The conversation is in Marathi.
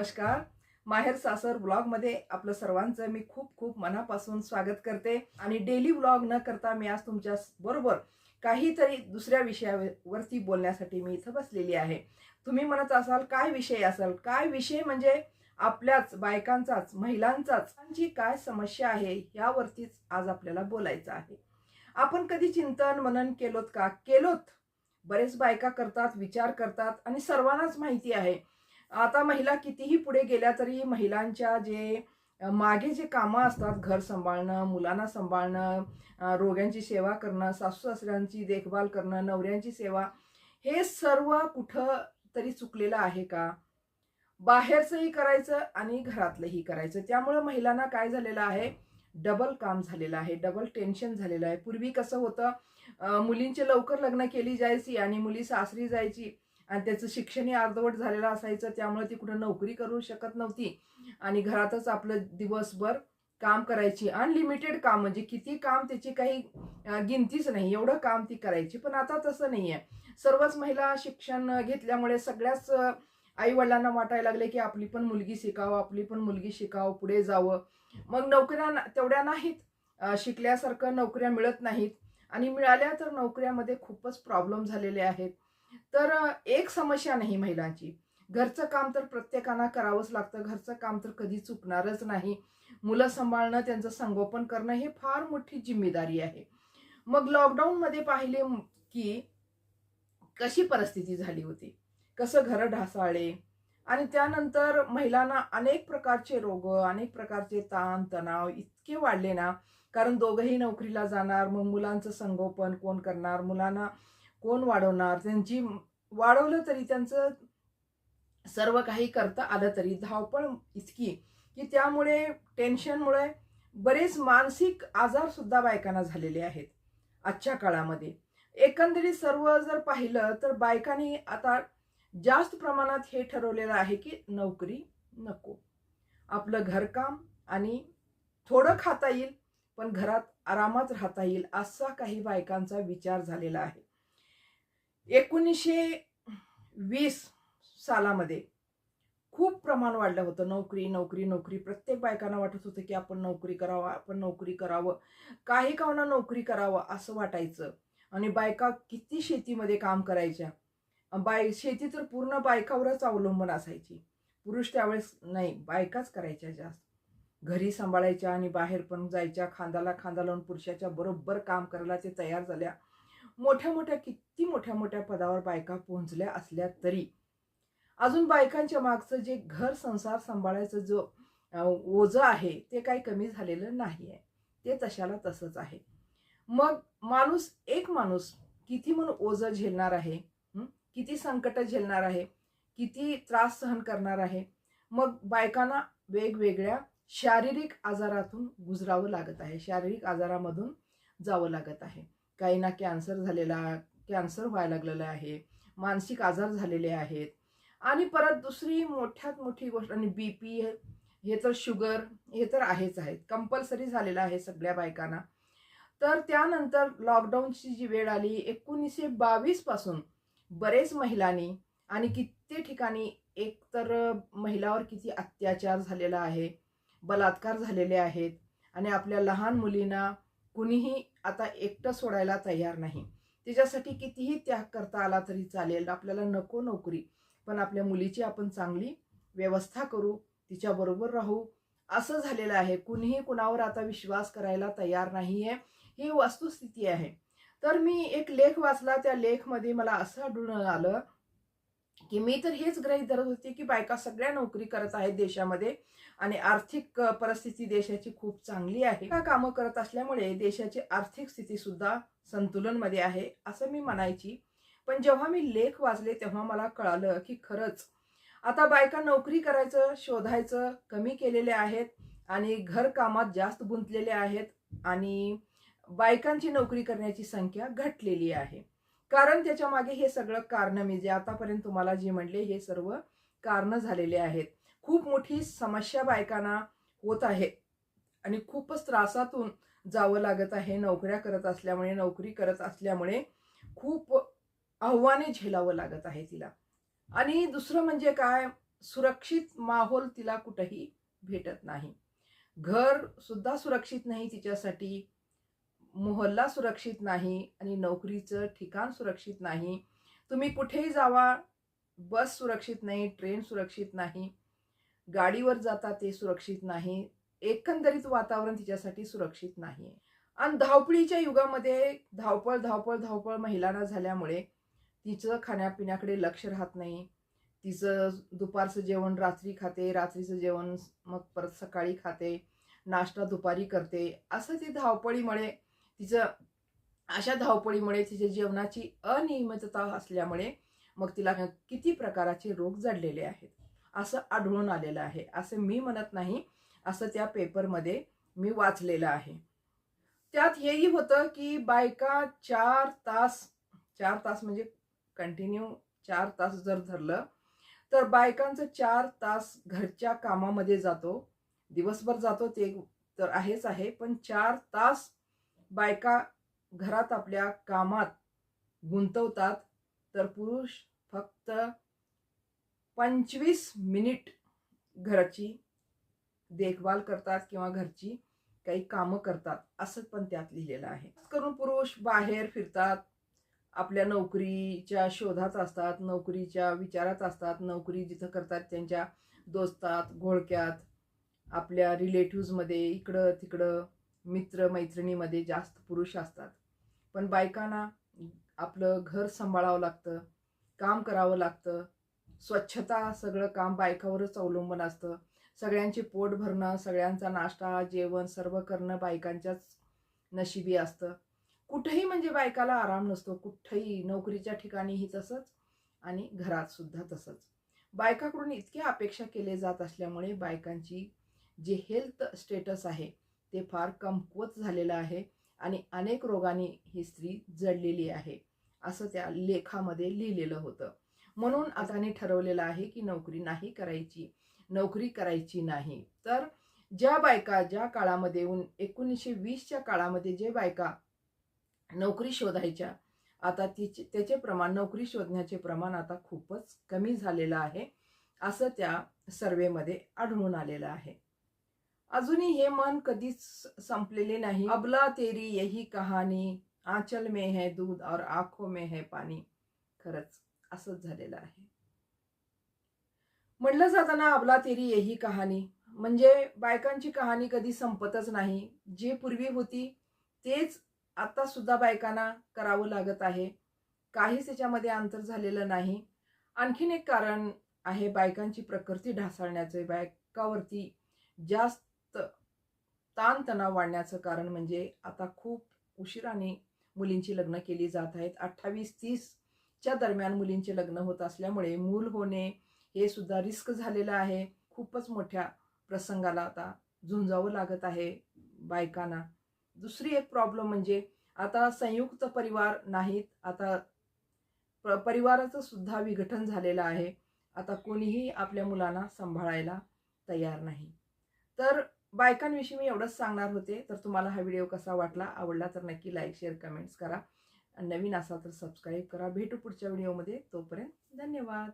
नमस्कार. माहेर सासर ब्लॉगमध्ये आपलं सर्वांचं मी खूप खूप मनापासून स्वागत करते. आणि डेली ब्लॉग न करता मी आज तुमच्या बरोबर काहीतरी दुसऱ्या विषयावरती बोलण्यासाठी मी इथं बसलेली आहे. तुम्ही म्हणत असाल काय विषय असाल? काय विषय म्हणजे आपल्याच बायकांचाच महिलांचाच जी काय समस्या आहे यावरतीच आज आपल्याला बोलायचं आहे. आपण कधी चिंतन मनन केलोत का? केलोत. बरेच बायका करतात विचार करतात आणि सर्वांनाच माहिती आहे. आता महिला कितीही पुढे गेल्या तरी महिलांच्या जे मागे जे कामं असतात घर सांभाळणं मुलांना सांभाळणं रोग्यांची सेवा करणं सासू सासऱ्यांची देखभाल करणं नवऱ्यांची सेवा हे सर्व कुठं तरी चुकलेलं आहे का? बाहेरचंही करायचं आणि घरातलंही करायचं. त्यामुळं महिलांना काय झालेलं आहे? डबल काम झालेलं आहे डबल टेन्शन झालेलं आहे. पूर्वी कसं होतं मुलींचे लवकर लग्न केली जायची आणि मुली सासरी जायची. आणि त्याचं शिक्षणही अर्धवट झालेलं असायचं त्यामुळे ती कुठं नोकरी करू शकत नव्हती. आणि घरातच आपलं दिवसभर काम करायची. अनलिमिटेड काम म्हणजे किती काम त्याची काही गिनतीच नाही. एवढं काम ती करायची. पण आता तसं नाही आहे सर्वच महिला शिक्षण घेतल्यामुळे सगळ्याच आई वडिलांना वाटायला लागले की आपली पण मुलगी शिकावं आपली पण मुलगी शिकावं पुढे जावं. मग नोकऱ्या ना- तेवढ्या नाहीत. शिकल्यासारखं नोकऱ्या मिळत नाहीत. आणि मिळाल्या तर नोकऱ्यामध्ये खूपच प्रॉब्लेम झालेले आहेत. तर एक समस्या नाही महिलांची. घरचं काम तर प्रत्येकांना करावंच लागतं. घरचं काम तर कधी चुकणारच नाही. मुलं सांभाळणं त्यांचं संगोपन करणं हे फार मोठी जिम्मेदारी आहे. मग लॉकडाऊनमध्ये पाहिले की कशी परिस्थिती झाली होती? कसं घरं ढासाळले? आणि त्यानंतर महिलांना अनेक प्रकारचे रोग अनेक प्रकारचे ताण तणाव इतके वाढले ना. कारण दोघंही नोकरीला जाणार मग मुलांचं संगोपन कोण करणार? मुलांना कोण वाढवणार? त्यांची वाढवलं तरी त्यांचं सर्व काही करता आलं तरी. धावपळ इतकी की त्यामुळे टेन्शनमुळे बरेच मानसिक आजार सुद्धा बायकांना झालेले आहेत आजच्या काळामध्ये. एकंदरीत सर्व जर पाहिलं तर बायकांनी आता जास्त प्रमाणात हे ठरवलेलं आहे की नोकरी नको. आपलं घरकाम आणि थोडं खाता येईल पण घरात आरामात राहता येईल असा काही बायकांचा विचार झालेला आहे. एकोणीसशे वीस सालामध्ये खूप प्रमाण वाढलं होतं. नोकरी नोकरी नोकरी. प्रत्येक बायकांना वाटत होतं की आपण नोकरी करावं आपण नोकरी करावं. काही कावना नोकरी करावं असं वाटायचं. आणि बायका किती शेतीमध्ये काम करायच्या? बाय शेती तर पूर्ण बायकावरच अवलंबून असायची. पुरुष त्यावेळेस नाही बायकाच करायच्या जास्त. घरी सांभाळायच्या आणि बाहेर पण जायच्या खांद्याला खांदा लावून पुरुषाच्या बरोबर काम करायला ते तयार झाल्या. मोठ्या मोठ्या किती मोठ्या मोठ्या पदावर बायका पोहोचल्या असल्या तरी अजून बायकांच्या मागचं जे घर संसार सांभाळायचं जो ओझं आहे ते काही कमी झालेलं नाही आहे ते तशाला तसंच आहे. मग माणूस एक माणूस किती म्हणून ओझं झेलणार आहे? किती संकट झेलणार आहे? किती त्रास सहन करणार आहे? मग बायकांना वेगवेगळ्या शारीरिक आजारातून गुजरावं लागत आहे. शारीरिक आजारामधून जावं लागत आहे. काहींना कॅन्सर झालेला कॅन्सर व्हायला लागलेला आहे मानसिक आजार झालेले आहेत. आणि परत दुसरी मोठ्यात मोठी गोष्ट आणि बी पी हे तर शुगर हे तर आहेच आहेत. कंपल्सरी झालेलं आहे सगळ्या बायकांना. तर त्यानंतर लॉकडाऊनची जी वेळ आली एकोणीसशे बावीसपासून बरेच महिलांनी आणि कित्येक ठिकाणी एक तर महिलावर किती अत्याचार झालेला आहे बलात्कार झालेले आहेत आणि आपल्या लहान मुलींना कुणीही आता एकटं सोडायला तयार नाही. तिच्यासाठी कितीही त्याग करता आला तरी चालेल. आपल्याला नको नोकरी. पण आपल्या मुलीची आपण चांगली व्यवस्था करू तिच्याबरोबर राहू. असं झालेलं आहे. कुणीही कुणावर आता विश्वास करायला तयार नाही आहे ही वस्तुस्थिती आहे. तर मी एक लेख वाचला. त्या लेखमध्ये मला असं आढळून आलं की मी तर हेच ग्रहित धरत होते की बायका सगळ्या नोकरी करत आहेत देशामध्ये. आणि आर्थिक परिस्थिती देशाची खूप चांगली आहे. का कामं करत असल्यामुळे देशाची आर्थिक स्थिती सुद्धा संतुलनमध्ये आहे असं मी म्हणायची. पण जेव्हा मी लेख वाचले तेव्हा मला कळालं की खरंच आता बायका नोकरी करायचं शोधायचं कमी केलेले आहेत आणि घरकामात जास्त गुंतलेले आहेत आणि बायकांची नोकरी करण्याची संख्या घटलेली आहे. कारण त्याच्यामागे हे सगळं कारण मी जे आतापर्यंत तुम्हाला जे म्हणले हे सर्व कारणं झालेले आहेत. खूप मोठी समस्या बायकांना होत आहे. आणि खूपच त्रासातून जावं लागत आहे. नोकऱ्या करत असल्यामुळे नोकरी करत असल्यामुळे खूप आव्हाने झेलावं लागत आहे तिला. आणि दुसरं म्हणजे काय? सुरक्षित माहोल तिला कुठंही भेटत नाही. घर सुद्धा सुरक्षित नाही तिच्यासाठी मोहल्ला सुरक्षित नाही आणि नोकरीचं ठिकाण सुरक्षित नाही. तुम्ही कुठेही जावा बस सुरक्षित नाही ट्रेन सुरक्षित नाही. गाडीवर जाता ते सुरक्षित नाही. एकंदरीत वातावरण तिच्यासाठी सुरक्षित नाही. आणि धावपळीच्या युगामध्ये धावपळ धावपळ धावपळ महिलांना झाल्यामुळे तिचं खाण्यापिण्याकडे लक्ष राहत नाही. तिचं दुपारचं जेवण रात्री खाते रात्रीचं जेवण मग परत सकाळी खाते नाश्ता दुपारी करते. असं ती धावपळीमुळे तिचं अशा धावपळीमुळे तिच्या जेवणाची अनियमितता असल्यामुळे मग तिला किती प्रकाराचे रोग जडलेले आहेत. असं आढळून आलेलं आहे. असं मी म्हणत नाही असं त्या पेपरमध्ये मी वाचलेलं आहे. त्यात हेही होतं की बायका चार तास चार तास म्हणजे कंटिन्यू चार तास जर धरलं तर बायकांचं चार तास घरच्या कामामध्ये जातो. दिवसभर जातो ते तर आहेच आहे पण चार तास बायका घरात आपल्या कामात गुंतवतात तर पुरुष फक्त पंचवीस मिनिट घराची देखभाल करतात किंवा घरची काही कामं करतात असं पण त्यात लिहिलेलं आहे. करून पुरुष बाहेर फिरतात आपल्या नोकरीच्या शोधात असतात नोकरीच्या विचारात असतात नोकरी जिथं करतात त्यांच्या दोस्तात घोळक्यात आपल्या रिलेटिव्जमध्ये इकडं तिकडं मित्र मैत्रिणीमध्ये जास्त पुरुष असतात. पण बायकांना आपलं घर सांभाळावं लागतं काम करावं लागतं स्वच्छता सगळं काम बायकावरच अवलंबून असतं. सगळ्यांची पोट भरणं सगळ्यांचा नाश्ता जेवण सर्व करणं बायकांच्याच नशिबी असतं. कुठेही म्हणजे बायकाला आराम नसतो. कुठेही नोकरीच्या ठिकाणीही तसंच आणि घरातसुद्धा तसंच. बायकाकडून इतक्या अपेक्षा केले जात असल्यामुळे बायकांची जे हेल्थ स्टेटस आहे ते फार कमकुवत झालेलं आहे आणि अनेक रोगांनी ही स्त्री जडलेली आहे असं त्या लेखामध्ये लिहिलेलं होतं. म्हणून आताने ठरवलेलं आहे की नोकरी नाही करायची नोकरी करायची नाही. तर ज्या बायका ज्या काळामध्ये एकोणीसशे वीसच्या काळामध्ये जे बायका नोकरी शोधायच्या आता तिचे त्याचे प्रमाण नोकरी शोधण्याचे प्रमाण आता खूपच कमी झालेलं आहे असं त्या सर्वेमध्ये आढळून आलेलं आहे. अजूनही हे मन कधीच संपलेले नाही. अबला तेरी यही कहाणी आंचल में है दूध और आंखों में है पाणी खरंच असंच झालेलं आहे. म्हणलं जाताना अबला तेरी ही कहाणी. म्हणजे बायकांची कहाणी कधी संपतच नाही. जे पूर्वी होती तेच आता सुद्धा बायकांना करावं लागत आहे. काहीच त्याच्यामध्ये अंतर झालेलं नाही. आणखीन एक कारण आहे बायकांची प्रकृती ढासळण्याचे. बायकावरती जास्त ताणतणाव वाढण्याचं कारण म्हणजे आता खूप उशिराने मुलींची लग्न केली जात आहेत. अठ्ठावीस तीस च्या दरम्यान मुलींचे लग्न होत असल्यामुळे मूल होणे हे सुद्धा रिस्क झालेलं आहे. खूपच मोठ्या प्रसंगाला आता झुंजावं लागत आहे बायकांना. दुसरी एक प्रॉब्लेम म्हणजे आता संयुक्त परिवार नाहीत आता परिवाराचं सुद्धा विघटन झालेलं आहे. आता कोणीही आपल्या मुलांना सांभाळायला तयार नाही. तर बायकांविषयी मी एवढंच सांगणार होते. तर तुम्हाला हा व्हिडिओ कसा वाटला आवडला तर नक्की लाईक शेअर कमेंट्स करा. नवीन असाल तर सबस्क्राईब करा. भेटू पुढच्या व्हिडिओमध्ये तोपर्यंत धन्यवाद.